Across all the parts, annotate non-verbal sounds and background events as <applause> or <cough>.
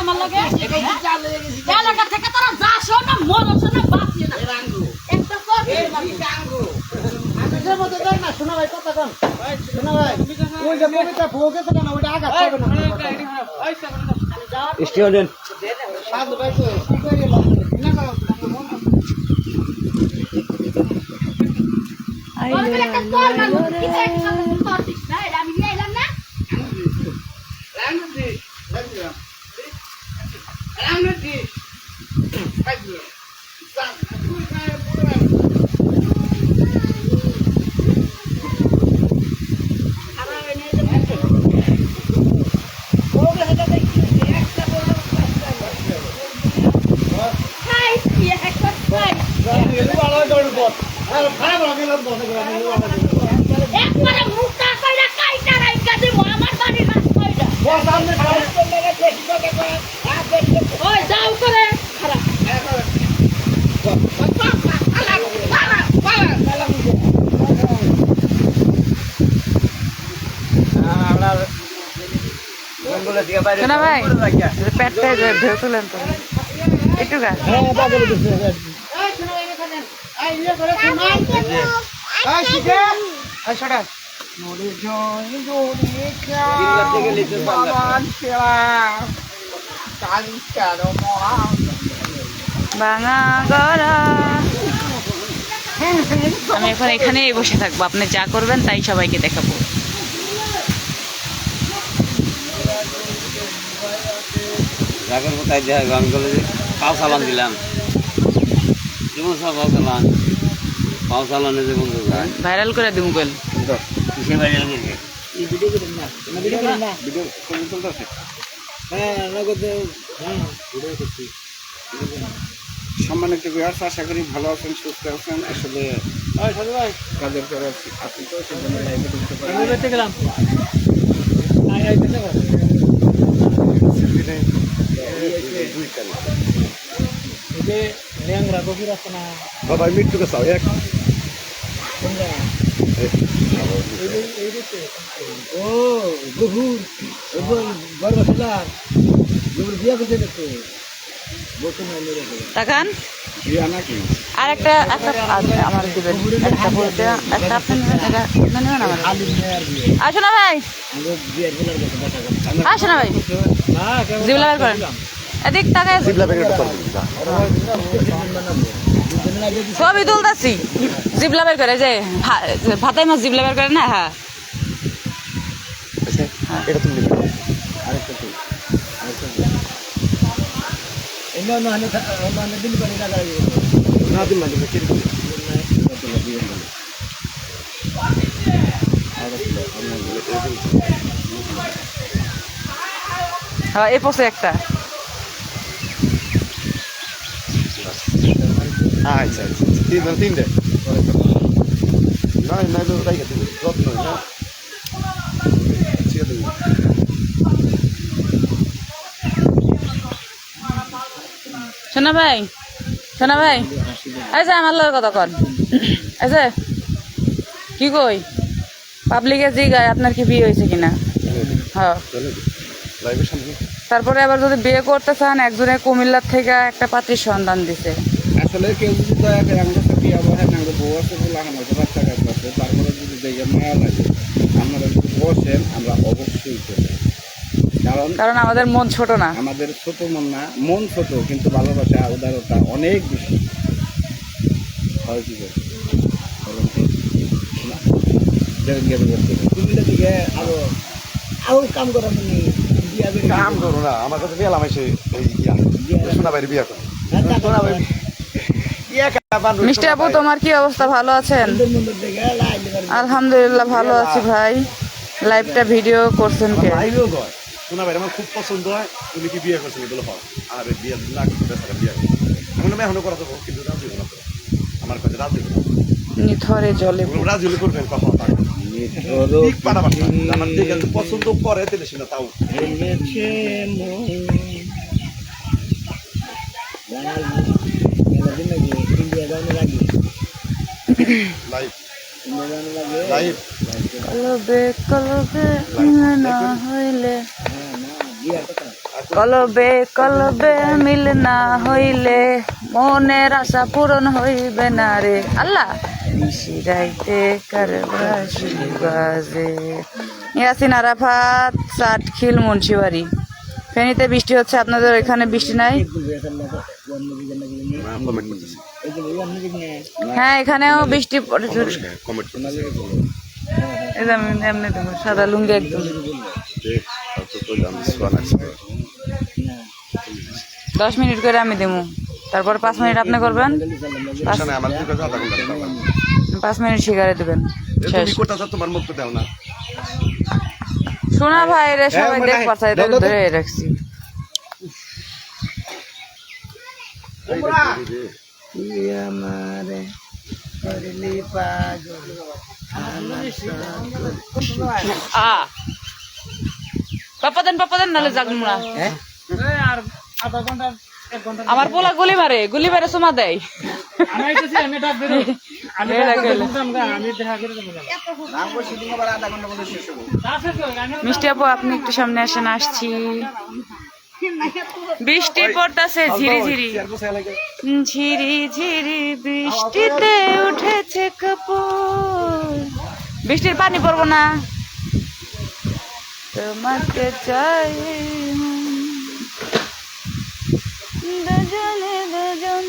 আমার লগে? এলাকা থেকে তোরা যাসও না, মরসও না, বাঁচিও না। একটা করবি এই না। রাঙ্গু নিজের মতো দেন না শোনা ভাই কথা কন। শোনা ভাই ওই যে কবিতা ভোগ গেছে না ওইটা আঘাত পাবে না। স্টুডেন্ট সাধু ভাই তো কি করে না করো করবি একটা তোর মানুষ, কি চাই কি করবি, তোর দিস না, এটা আমি নিয়ে এলাম না। রাঙ্গু দি রাঙ্গু দি রাঙ্গু খাই, কি একটা খাই। একবারে মুখটা কইরা কাইটা রাইখা দিব, আমার বাড়ির হাত কইরা। ওই, যাও করে, খারাপ। ভাই পেটটা ঢেউ তুলেন তো একটু গা এই শিখে? এই ছড়া ভাঙা গড়া আমি এখন এখানেই বসে থাকব। আপনি যা করবেন তাই সবাইকে দেখাবো। রাগের কোথায় হবে আমি পাও চালান দিলাম। যেমন সব পাও পাও চালানে যে বন্ধু ভাইরাল করে দিব কইল। কিসে সম্মানিত বিহার্স আশা করি ভালো আছেন সুস্থ আছেন। আসলে কাজের পর আছি। আপনি তো সেজন্য লাইভে ঢুকতে পারেন। বাবা মৃত্যু কাছে এক। ও গহুর এবং বরবসলা গুবর বিয়া করতে দেখো বসে তাকান। আর একটা একটা আমার দিবেন একটা বলতে একটা আপনি নেবেন আমার। আসো না ভাই। আসো না ভাই। জিবলা বের করেন। এদিক তাকায়। ছবি তুলতেছি। জিবলা বের করে যে ভাতাই মাছ জিবলা বের করে না? হ্যাঁ। মানে না দিন মানে হ্যাঁ এই পোষে একটা। আচ্ছা আচ্ছা তিন তিন দে না না তাই গেছে যত্ন না। শোনা ভাই শোনা ভাই যে আমার লোক কথা কন। যে কি কই? পাবলিকে জিগায় আপনার কি বিয়ে হয়েছে কিনা? হ্যাঁ। তারপরে আবার যদি বিয়ে করতে চান একজনে কুমিল্লার থেকে একটা পাত্রীর সন্ধান দিছে। আসলে কেউ যদি দয়া করে আমাদের সাথে বিয়া না বউ আছে বলে আমার বাচ্চা কাজ আছে তারপরে যদি দেখে মায়া লাগে আপনারা যদি বসেন আমরা অবশ্যই করব। কারণ কারণ আমাদের মন ছোট না। আমাদের ছোট মন না মন ছোট কিন্তু ভালোবাসা উদারতা অনেক বেশি। হয় কি করে? আরও আরও কাম করা মানে কাম করো না আমার কাছে বিয়ে লামাইছে এই ইয়া সোনা বাইরে বিয়ে করো সোনা বাইরে মিষ্টি আপু তোমার কি অবস্থা? ভালো আছেন? আলহামদুলিল্লাহ ভালো আছি ভাই। লাইভটা ভিডিও করছেন কে? বাইরে আমার খুব পছন্দ হয় তুমি কি বিয়ে করছ বলে হয়। আর বিয়ে না বিয়ে করে আমি এখনও করা দেবো কিন্তু রাজি হব না। আমার কাছে রাজি হব নিথরে জলে রাজি হলে করবেন কখন ঠিক পারাপারটা আমার দিকে পছন্দ করে সেটা তাও। কলবে কলবে না হইলে। কলবে কলবে মিল না হইলে। মনের আশা পূরণ হইবে না রে। আল্লাহ ইয়াসিন আরাফাত ফেনীতে বৃষ্টি হচ্ছে, আপনাদের এখানে বৃষ্টি নাই? হ্যাঁ এখানেও বৃষ্টি পড়েছে এমনি সাদা লুঙ্গি একদম। দেখ দশ মিনিট করে আমি দেবো। তারপর পাঁচ মিনিট আপনি করবেন। পাঁচ- লাগবে। পাঁচ মিনিট শিকারে দেবেন। শোনা ভাই রে সবাই হ্যাঁ, দেখ মানে- পারছে দাও, দাও, দাও। ধরে রাখছি আ পাপা দেন পাপা দেন নাহলে জাগবো না আর আধা ঘণ্টা আমার পোলা গুলি। মারে গুলি মারে সোমা দেয় আমি- মিষ্টি আপু আপনি একটু সামনে আসেন আসছি। বৃষ্টি পড়তেছে ঝিরি ঝিরি। ঝিরি ঝিরি বৃষ্টিতে উঠেছে কাপড়। বৃষ্টির পানি পড়ব না। তোমাকে চাই। দুজনে দুজন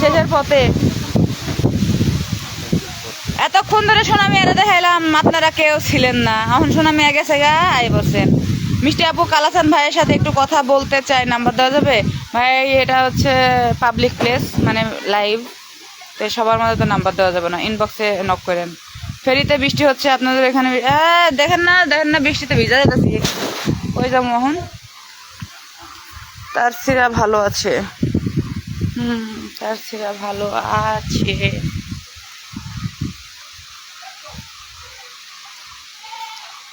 শেষের পথে। এতক্ষণ ধরে সোনামি এরা দেখাইলাম, আপনারা কেউ ছিলেন না। এখন সোনামি আগে গা, আই বসেন। মিষ্টি আপু কালাসান ভাইয়ের সাথে একটু কথা বলতে চাই, নাম্বার দেওয়া যাবে? ভাই, এটা হচ্ছে পাবলিক প্লেস মানে লাইভ তো সবার মধ্যে তো নাম্বার দেওয়া যাবে না ইনবক্সে নক করেন। ফেরিতে বৃষ্টি হচ্ছে, আপনাদের এখানে দেখেন না দেখেন না, বৃষ্টিতে ভিজা যেতেছি ওই যা মোহন। তার সিরা ভালো আছে। হুম, তার সিরা ভালো আছে।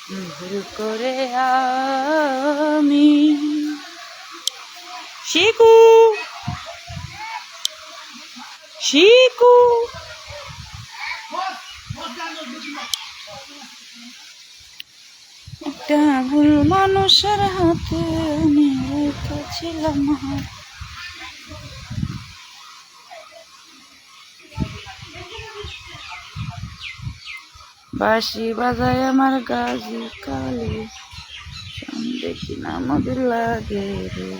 ভুল করে আমি শিকু শিকু একটা ভুল মানুষের হাতে আমি রেখেছিলাম হাত। বাঁশি বাজায় আমার গাজি কালে। দেখি না আমাদের লাগে রে।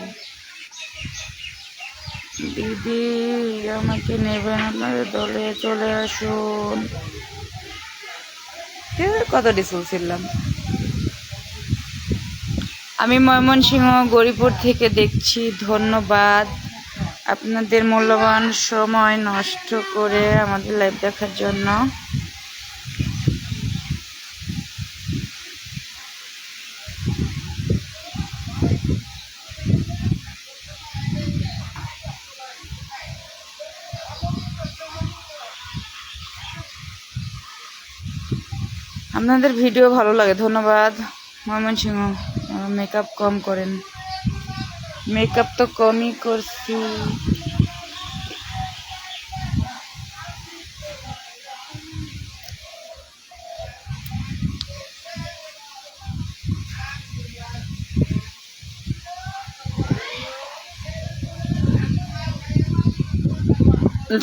দিদি আমাকে নেবেন আপনাদের দলে চলে আসুন। কত ডিসেল ছিলাম আমি ময়মনসিংহ গরিপুর থেকে দেখছি ধন্যবাদ। আপনাদের মূল্যবান সময় নষ্ট করে আমাদের লাইভ দেখার জন্য। আপনাদের ভিডিও ভালো লাগে, ধন্যবাদ। ময়মনসিংহ মেকআপ কম করেন। মেকআপ তো কমই করছি।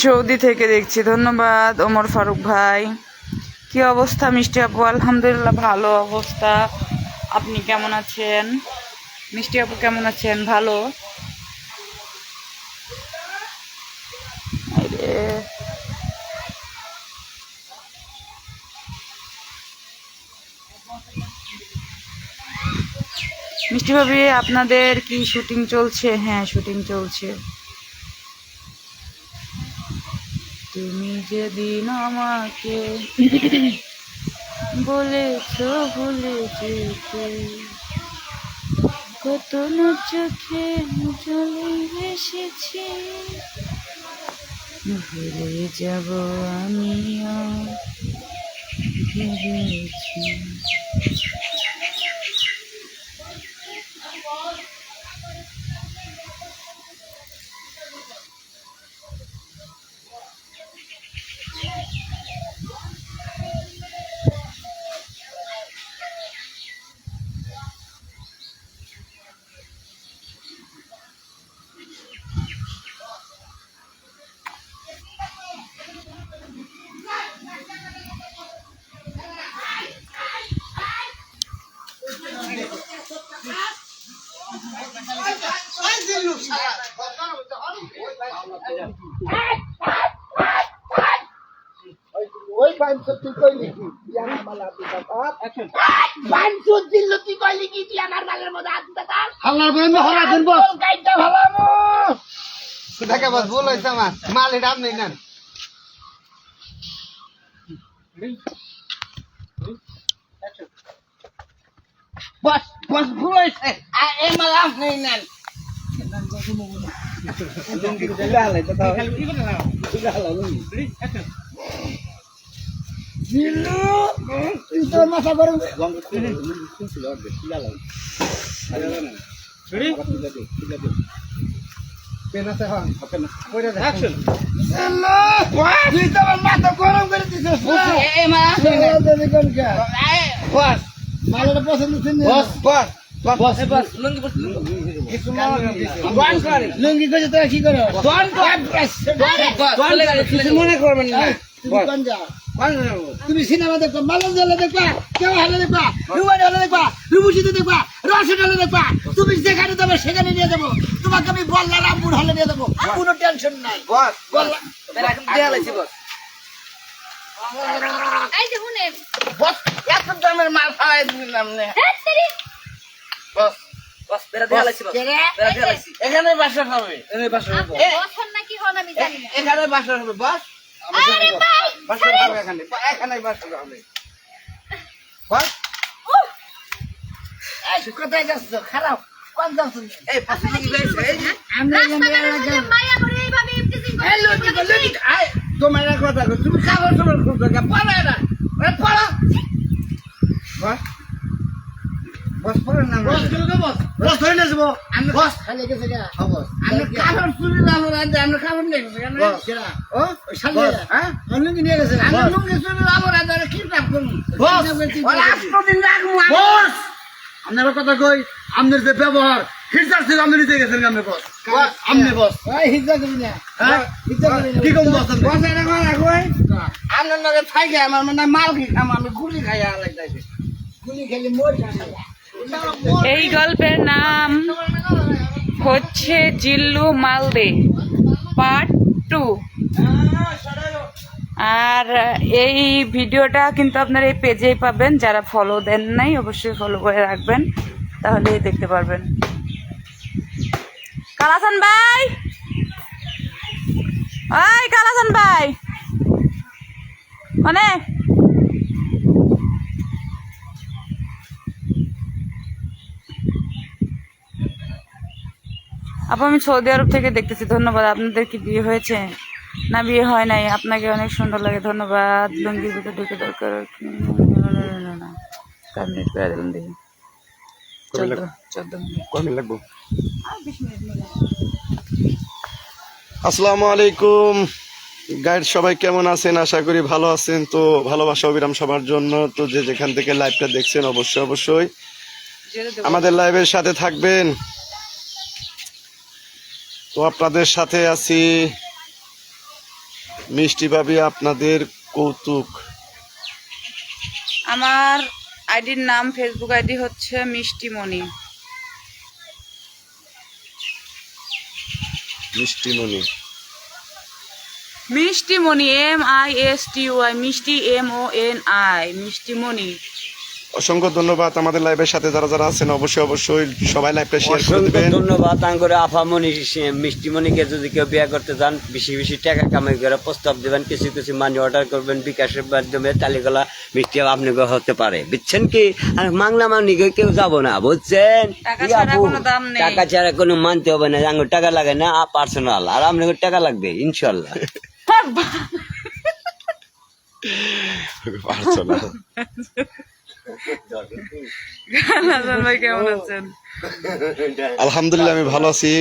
সৌদি থেকে দেখছি, ধন্যবাদ। ওমর ফারুক ভাই। কি অবস্থা, মিষ্টি আপু? আলহামদুলিল্লাহ ভালো অবস্থা। আপনি কেমন আছেন? মিষ্টি আপু কেমন আছেন? ভালো? মিষ্টি ভাবি, আপনাদের কি শুটিং চলছে? হ্যাঁ শুটিং চলছে। তুমি যেদিন আমাকে <coughs> বলেছ ভুলে যেতে কত না চোখে জলে এসেছি ভুলে যাব আমিও ভেবেছি। ওই পাইন সত্যি কইলি কি? ইয়ানা মালা দিতা অ্যাকশন বাঞ্চু দিল তুই কইলি কি? তুই আমার মধ্যে হাত দিতে বন্ধ হরা দেন বস। গাইটা ভালো দেখে বস ভুল হইছে আমার। মাল এটা আপনি নেন। বস বস ভুল হয়েছে আর এ মালা নেই নেন। তুই তো মাথা গরম পেন হ্যাঁ অ্যাকশন তুই তো আমার মাথা গরম মালটা পছন্দ লুঙ্গি করে তোরা কি করো মনে করবেন না তুমি কোন যা তুমি সিনেমা দেখবা মালন জলে দেখবা কেউ হলে দেখবা রুমানি হলে দেখবা রুবুসিতে দেখবা রসন হলে দেখবা। তুমি যেখানে দেবে সেখানে নিয়ে যাব। তোমাকে আমি বল্লা রামপুর হলে নিয়ে দেবো কোনো টেনশন নাই। বস। বল্লা এখন বস। বস এত দামের মাল খাওয়াই দিলাম না। হ্যাঁ বস লাগছে বস। লাগছে। এখানে বাসা হবে। এখানে বাসা হবে বস। আরে ভাই বাসা হবে এখানে এখানে বাসা হবে বস এই কোথায় যাচ্ছ? খারাপ কোন যাচ্ছ? এই পাশে কি গেছে এই আমরা রাস্তাঘাটে মায়া করে এইভাবে ইমটিজিং করে এই লুকি লুকি আই তোমার কথা তুমি সময় খুব পড়া না পড়া। বস। বস ধরে নিয়ে যাব বস। খালি গেছে হ্যাঁ বস। আমি খাবার চুরি না হলো আনতে আমি খাবার নিয়ে গেছি কেন ও সামনে হ্যাঁ? লুঙ্গি নিয়ে গেছে আমি বস। লুঙ্গি চুরি হলো আনতে কি কাজ করব? বস। আষ্ট দিন রাখব। বস! আপনার কথা কই আপনার যে ব্যবহার হিজার থেকে আপনি নিতে গেছেন আপনি বস। আপনি বস। হিজা করি না। হ্যাঁ? হিজা না। কি কম বস বস এটা কথা কই আমার লগে থাইকে আমার মানে মাল কি খাম আমি গুলি খাই গুলি খেলে মোর খাবে এই গল্পের নাম হচ্ছে জিল্লু মালদে পার্ট টু আর এই ভিডিওটা কিন্তু আপনারা এই পেজেই পাবেন, যারা ফলো দেন নাই, অবশ্যই ফলো করে রাখবেন, তাহলেই দেখতে পারবেন। কালাসান ভাই! ওই কালাসান ভাই! মানে? আপু আমি সৌদি আরব থেকে দেখতেছি ধন্যবাদ। আপনাদের কি বিয়ে হয়েছে? না বিয়ে হয় নাই। আপনাকে অনেক সুন্দর লাগে। ধন্যবাদ। লুঙ্গির ভিতরে ঢুকে দরকার না চার মিনিট করে। দিলাম দেখি চোদ্দ চোদ্দ মিনিট আসসালামু আলাইকুম। গাইড সবাই কেমন আছেন? আশা করি ভালো আছেন। তো ভালোবাসা অবিরাম সবার জন্য। তো যে যেখান থেকে লাইভটা দেখছেন অবশ্যই অবশ্যই আমাদের লাইভের সাথে থাকবেন। তো আপনাদের সাথে আছি মিষ্টি ভাবি আপনাদের কৌতুক। আমার আইডির নাম ফেসবুক আইডি হচ্ছে Mishtimoni. Mishtimoni. Mishtimoni M I S T Y Mishti M O N I Mishtimoni. অসংখ্য ধন্যবাদ আমাদের লাইভের সাথে যারা যারা আছেন অবশ্যই অবশ্যই সবাই লাইভটা শেয়ার করে দেবেন। ধন্যবাদ আঙ্গুরে আফামণি মিষ্টিমণিকে যদি কেউ বিয়ে করতে চান বেশি বেশি টাকা কামাই করে প্রস্তাব দেবেন কিছু কিছু মানি অর্ডার করবেন বিকাশের মাধ্যমে তালিকলা মিষ্টি আপনি হতে পারে। বুঝছেন কি? আর মাংলা মানিকে কেউ যাব না বুঝছেন? টাকা ছাড়া কোনো টাকা ছাড়া কোনো মানতে হবে না আঙ্গুর টাকা লাগে না পার্সোনাল আর আপনাকে টাকা লাগবে ইনশাল্লাহ না হাসান ভাই কেমন আছেন? আলহামদুলিল্লাহ আমি ভালো আছি।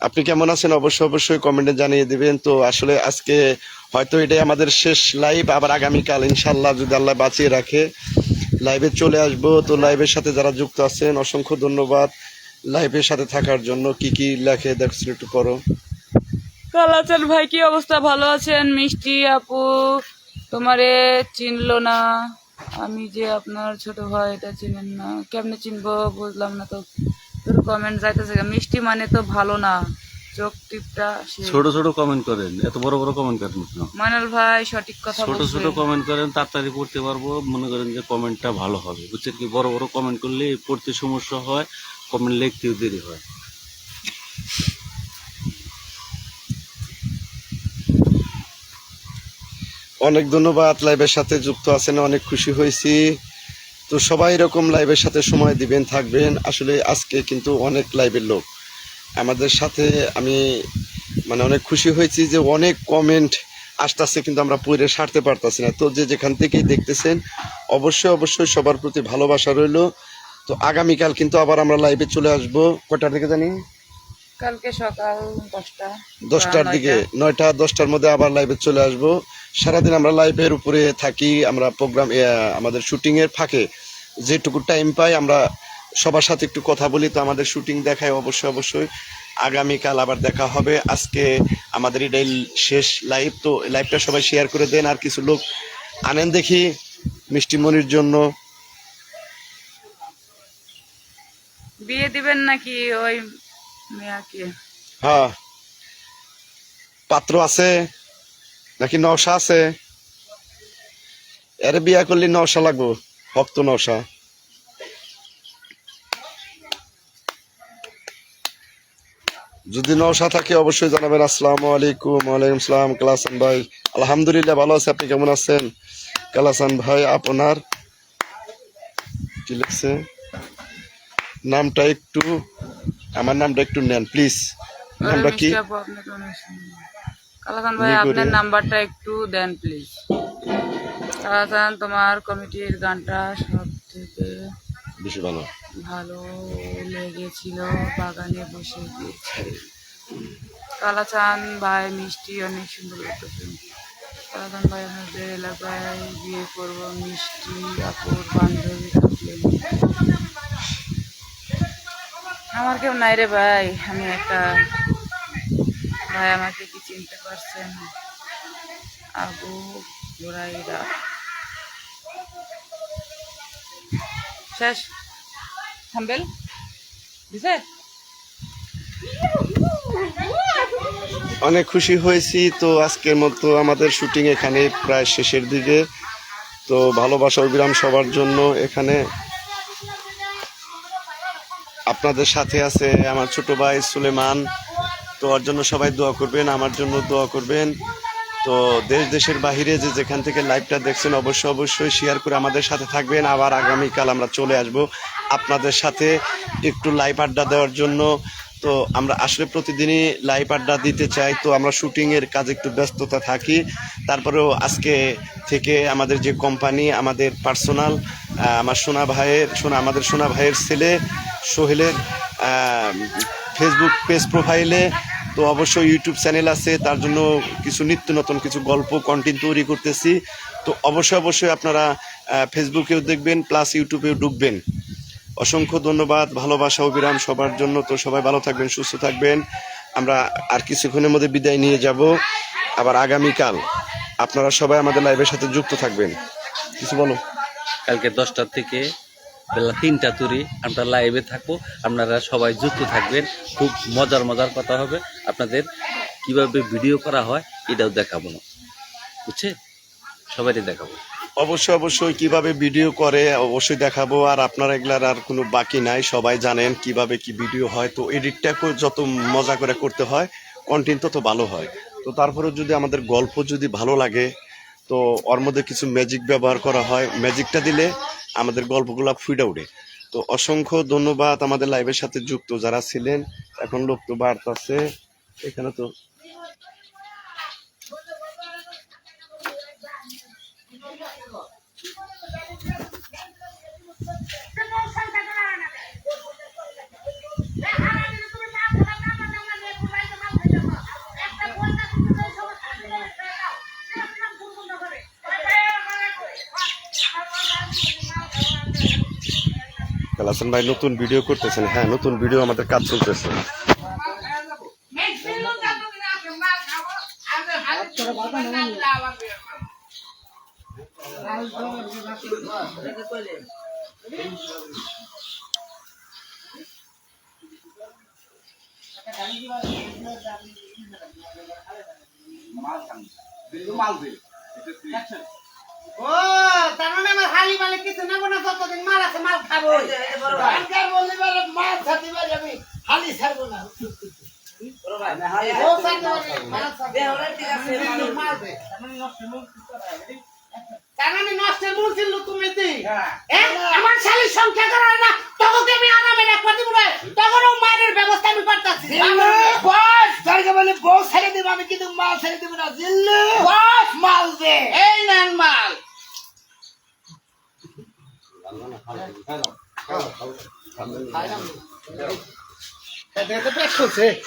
আপনি কেমন আছেন? অবশ্যই অবশ্যই কমেন্টে জানিয়ে দিবেন। তো আসলে আজকে হয়তো এটাই আমাদের শেষ লাইভ আবার আগামীকাল ইনশাল্লাহ যদি আল্লাহ বাঁচিয়ে রাখে লাইভে চলে আসব। তো লাইভের সাথে যারা যুক্ত আছেন অসংখ্য ধন্যবাদ। লাইভের সাথে থাকার জন্য কি কি লেখে দেখছেন একটু করো কালাচান ভাই কি অবস্থা? ভালো আছেন? মিষ্টি আপু তোমারে চিনলো না। আমি যে আপনার ছোট ভাই এটা চিনেন না। কেমনে চিনবো বুঝলাম না তো। তোর কমেন্ট যাইতেছে মিষ্টি মানে তো ভালো না। চোখ টিপটা ছোট ছোট কমেন্ট করেন। এত বড় বড় কমেন্ট করেন কেন? মাইনাল ভাই সঠিক কথা ছোট ছোট কমেন্ট করেন তাড়াতাড়ি পড়তে পারব। মনে করেন যে কমেন্টটা ভালো হবে। বুঝছেন কি? বড় বড় কমেন্ট করলে পড়তে সমস্যা হয় কমেন্ট লিখতেও দেরি হয়। অনেক ধন্যবাদ লাইভের সাথে যুক্ত আছেন অনেক খুশি হয়েছি। তো সবাই এরকম লাইভের সাথে সময় দিবেন থাকবেন। আসলে আজকে কিন্তু অনেক লাইভের লোক। আমাদের সাথে আমি মানে অনেক খুশি হয়েছি যে অনেক কমেন্ট আসতেছে কিন্তু আমরা পড়ে সারতে পারতাছি না। তো যে যেখান থেকেই দেখতেছেন অবশ্যই অবশ্যই সবার প্রতি ভালোবাসা রইল। তো আগামীকাল কিন্তু আবার আমরা লাইভে চলে আসব। কটার দিকে জানি? কালকে সকাল দশটা। দশটার দিকে। নয়টা দশটার মধ্যে আবার লাইভে চলে আসব। সারাদিন আমরা লাইভের উপরে থাকি আমরা প্রোগ্রাম আমাদের শুটিং এর ফাঁকে যেটুকু টাইম পাই আমরা সবার সাথে একটু কথা বলি। তো আমাদের শুটিং দেখায় অবশ্যই অবশ্যই। আগামীকাল আবার দেখা হবে। আজকে আমাদের এটাই শেষ লাইভ তো লাইভটা সবাই শেয়ার করে দেন। আর কিছু লোক আনেন দেখি মিষ্টিমণির জন্য। বিয়ে দিবেন নাকি ওই মেয়াকে? হ্যাঁ। পাত্র আছে? নাকি নশা আছে? এর বিয়া করলে নশা লাগবো, ভক্ত নশা। যদি নশা থাকে অবশ্যই জানাবেন, আসসালামু আলাইকুম, ওয়ালাইকুম সালাম, কালাসান ভাই। আলহামদুলিল্লাহ ভালো আছে, আপনি কেমন আছেন? কালাসান ভাই, আপনার? কি লিখছে? নামটা একটু, আমার নামটা একটু নেন, প্লিজ। নামটা কি? কালাচান ভাই আপনার নাম্বারটা একটু দেন প্লিজ কালাচান তোমার কমিটির গানটা সব থেকে বেশি ভালো। ভালো লেগেছিল বাগানে বসে কালাচান ভাই মিষ্টি অনেক সুন্দর কালাচান ভাই আমাদের এলাকায় বিয়ে করব মিষ্টি আপুর বান্ধবী থাকলেন আমার কেউ নাই রে ভাই আমি একটা ভাই আমাকে কি আবু গোরাইরা শেষ। থাম্বেল দিছে? অনেক খুশি হয়েছি। তো আজকের মতো আমাদের শুটিং এখানে প্রায় শেষের দিকে। তো ভালোবাসা অবিরাম সবার জন্য এখানে। আপনাদের সাথে আছে আমার ছোট ভাই সুলেমান। তো ওর জন্য সবাই দোয়া করবেন, আমার জন্য দোয়া করবেন। তো দেশ, দেশের বাহিরে যে যেখান থেকে লাইভটা দেখছেন, অবশ্যই অবশ্যই শেয়ার করে আমাদের সাথে থাকবেন। আবার আগামীকাল আমরা চলে আসব আপনাদের সাথে একটু লাইভ আড্ডা দেওয়ার জন্য। তো আমরা আসলে প্রতিদিনই লাইভ আড্ডা দিতে চাই, তো আমরা শুটিংয়ের কাজে একটু ব্যস্ততা থাকি। তারপরেও আজকে থেকে আমাদের যে কোম্পানি আমাদের পার্সোনাল আমার সোনা ভাইয়ের, সোনা, আমাদের সোনা ভাইয়ের ছেলে সোহেলের ফেসবুক পেজ প্রোফাইলে তো অবশ্যই ইউটিউব চ্যানেল আছে, তার জন্য কিছু নিত্য নতুন কিছু গল্প কন্টেন্ট তৈরি করতেছি। তো অবশ্যই অবশ্যই আপনারা ফেসবুকেও দেখবেন প্লাস ইউটিউবেও ঢুকবেন। অসংখ্য ধন্যবাদ, ভালোবাসা, অবিরাম সবার জন্য। তো সবাই ভালো থাকবেন, সুস্থ থাকবেন। আমরা আর কিছুক্ষণের মধ্যে বিদায় নিয়ে যাব। আবার আগামীকাল আপনারা সবাই আমাদের লাইভের সাথে যুক্ত থাকবেন। কিছু বলো। কালকে দশটার থেকে বেলা তিনটা তুরি আমরা লাইভে থাকব। আপনারা সবাই যুক্ত থাকবেন। খুব মজার মজার কথা হবে। আপনাদের কীভাবে ভিডিও করা হয়, এটাও দেখাবো না। বুঝছে? সবাইকে দেখাবো। অবশ্যই অবশ্যই কীভাবে ভিডিও করে, অবশ্যই দেখাবো। আর আপনারা এগুলার আর কোনো বাকি নাই। সবাই জানেন কীভাবে কি ভিডিও হয়। তো এডিটটা যত মজা করে করতে হয় কন্টেন্ট তত ভালো হয়। তো তারপরে যদি আমাদের গল্প যদি ভালো লাগে, তো ওর মধ্যে কিছু ম্যাজিক ব্যবহার করা হয়। ম্যাজিকটা দিলে আমাদের গল্পগুলো ফুটে উঠে। তো অসংখ্য ধন্যবাদ আমাদের লাইভের সাথে যুক্ত যারা ছিলেন। এখন লোক তো বাড়তাছে। এখানে তো কালাসন ভাই, নতুন ভিডিও করতেছেন। হ্যাঁ নতুন ভিডিও আমাদের কাজ চলতেছে। ও, তার মানে আমার হালি মালে কিছু নেব না মাল খাব। সরকার বলতে পারে মাল ছাড়তে পারি আমি হালি ছাড়বো না। মানে এ? আমার শালির সংখ্যা করা না। তখন আমি আনামের এক পাতি তখন মায়ের ব্যবস্থা আমি করতেছি। বলে বউ ছেড়ে দেবো আমি কিন্তু মাল ছেড়ে দেবো না। জিল্লু বস। মাল দে। এই নেন মাল।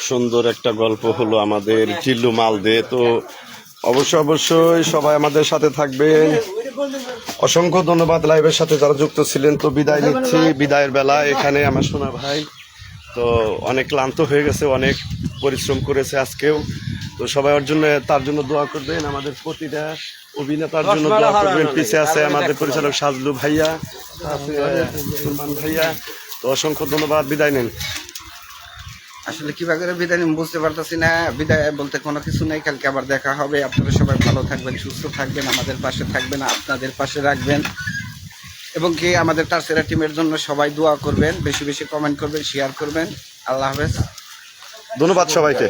সুন্দর একটা গল্প হলো আমাদের চিল্লু মাল দে। তো অবশ্যই অবশ্যই সবাই আমাদের সাথে থাকবেন। অসংখ্য ধন্যবাদ লাইভের সাথে যারা যুক্ত ছিলেন। তো বিদায় নিচ্ছি, বিদায়ের বেলা এখানে আমার সোনা ভাই। তো অনেক ক্লান্ত হয়ে গেছে, অনেক পরিশ্রম করেছে আজকেও। তো সবাই ওর জন্য, তার জন্য দোয়া করবেন। আমাদের প্রতিটা অভিনেতার জন্য দোয়া করবেন। পিছে আছে আমাদের পরিচালক সাজলু ভাইয়া সুলমান ভাইয়া। তো অসংখ্য ধন্যবাদ বিদায় নেন। আসলে কীভাবে করে বিদায় নিব বুঝতে পারতেছি না। বিদায় বলতে কোনো কিছু নেই কালকে আবার দেখা হবে। আপনারা সবাই ভালো থাকবেন সুস্থ থাকবেন আমাদের পাশে থাকবেন আপনাদের পাশে রাখবেন। এবং কি আমাদের টার্সেরা টিমের জন্য সবাই দোয়া করবেন বেশি বেশি কমেন্ট করবেন শেয়ার করবেন। আল্লাহ হাফেজ। ধন্যবাদ সবাইকে।